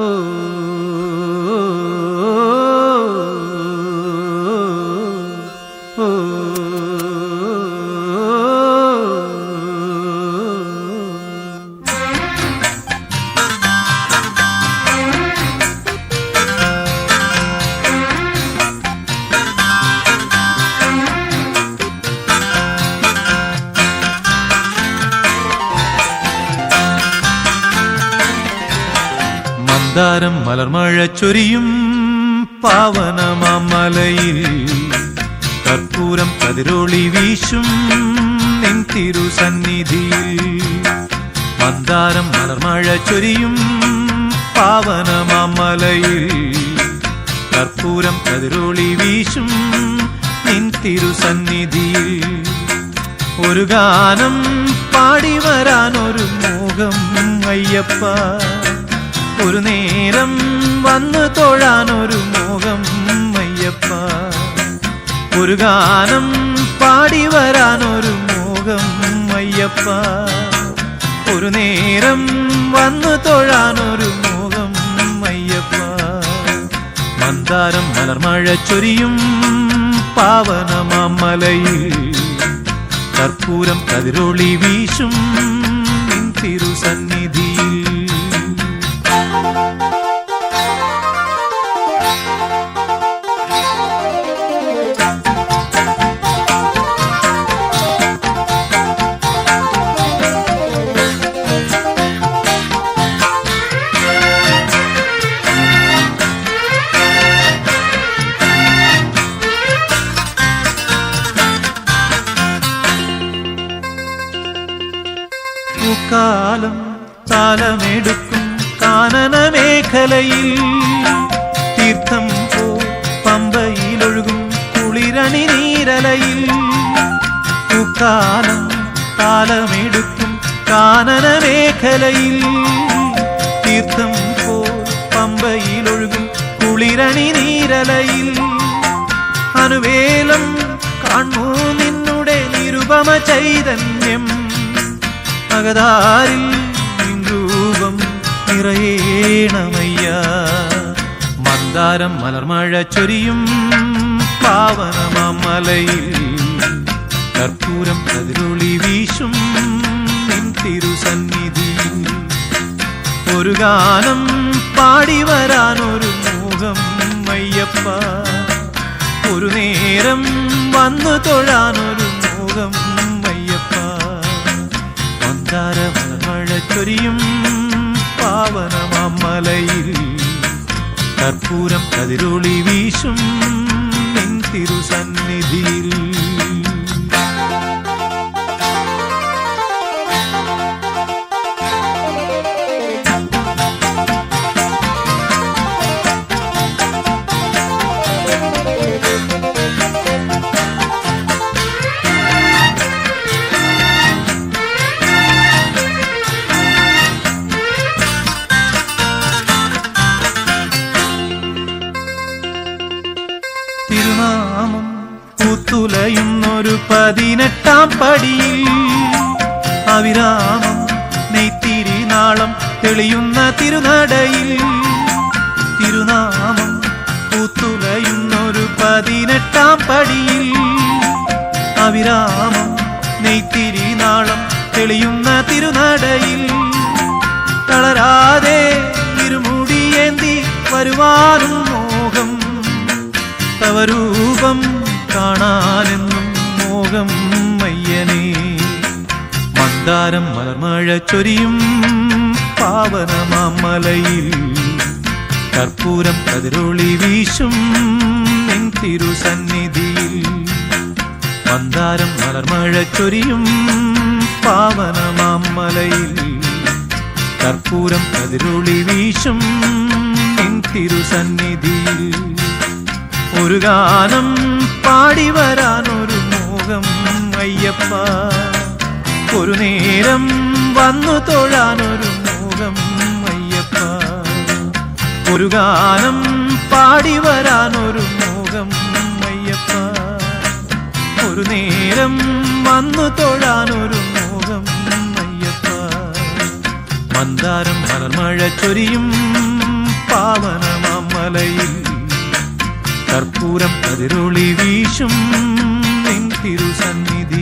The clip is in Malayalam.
Oh. മന്ദാരം മലർമഴ ചൊരിയും പാവനമാമലയിൽ. കർപ്പൂരം കതിരൊളി വീശും നിൻ തിരുസന്നിധിയിൽ മന്ദാരം മലർമഴ ചൊരിയും പാവനമാമലയിൽ. കർപ്പൂരം കതിരൊളി വീശും നിൻ തിരുസന്നിധിയിൽ ഒരു ഗാനം പാടി വരാൻ ഒരു മോഹം അയ്യപ്പ. ഒരു നേരം വന്നു തൊഴാൻ ഒരു മോഹം അയ്യപ്പ. ഒരു ഗാനം പാടി വരാൻ ഒരു മോഹം അയ്യപ്പ. ഒരു നേരം വന്നു തൊഴാൻ ഒരു മോഹം അയ്യപ്പ. മന്ദാരം മലർമഴ ചൊരിയും പാവനമാമലയിൽ. കർപ്പൂരം കതിരൊളി വീശും തിരുസന്നിധിയിൽ. കാലം കാലമെടുക്കും. കാനന മേഖലയിൽ തീർത്ഥം പോ പമ്പയിലൊഴുകും കുളിരണി നീരലയിൽ. കാലം കാലമെടുക്കും കാനന മേഖലയിൽ തീർത്ഥം പോ പമ്പയിലൊഴുകും കുളിരണി നീരലയിൽ. അനുവേലം കാണൂ നിന്നുടെ നിരുപമ ചൈതന്യം. അകതാരിൽ നിറയേണമയ്യ. മന്ദാരം മലർമഴ ചൊരിയും പാവനമലയിൽ കർപ്പൂരം കതിരൊളി വീശും തിരുസന്നിധി ഒരു ഗാനം പാടി വരാൻ ഒരു മോഹം അയ്യപ്പ. ഒരു നേരം വന്നു തൊഴാനൊരു മോഹം അയ്യപ്പ. മന്ദാര മഴ ചൊരിയും പാവനമലയിൽ കർപ്പൂരം കതിരൊളി വീശും നിൻ തിരുസന്നിധിയിൽ കുത്തുലയുന്നൊരു പതിനെട്ടാം പടിയിൽ. അവിരാമം നെയ്ത്തിരി നാളം തെളിയുന്ന തിരുനടയിൽ. തിരുനാമം കുത്തുലയുന്നൊരു പതിനെട്ടാം പടിയിൽ. അവിരാമം നെയ്ത്തിരി നാളം തെളിയുന്ന തിരുനടയിൽ. തളരാതെ ഇരുമുടിയേന്തി വരുവാനും തവരൂപം കാണാനെന്നും മോഹം മയ്യനേ. മന്ദാരം മലർമഴ ചൊരിയും പാവനമാമലയിൽ. കർപ്പൂരം കതിരൊളി വീശും തിരുസന്നിധിയിൽ മന്ദാരം മലർമഴ ചൊരിയും പാവനമാമലയിൽ. കർപ്പൂരം കതിരൊളി വീശും തിരുസന്നിധിയിൽ ഒരു ഗാനം പാടി വരാനൊരു മോഹം അയ്യപ്പ. ഒരു നേരം വന്നു തൊഴാനൊരു മോഹം അയ്യപ്പ. ഒരു ഗാനം പാടി വരാനൊരു മോഹം അയ്യപ്പ. ഒരു നേരം വന്നു തൊഴാനൊരു മോഹം അയ്യപ്പ. മന്ദാരം മലർമഴ ചൊരിയും പാവനമാമലയിൽ കർപ്പൂരം കതിരൊളി വീശും നിൻ തിരുസന്നിധി.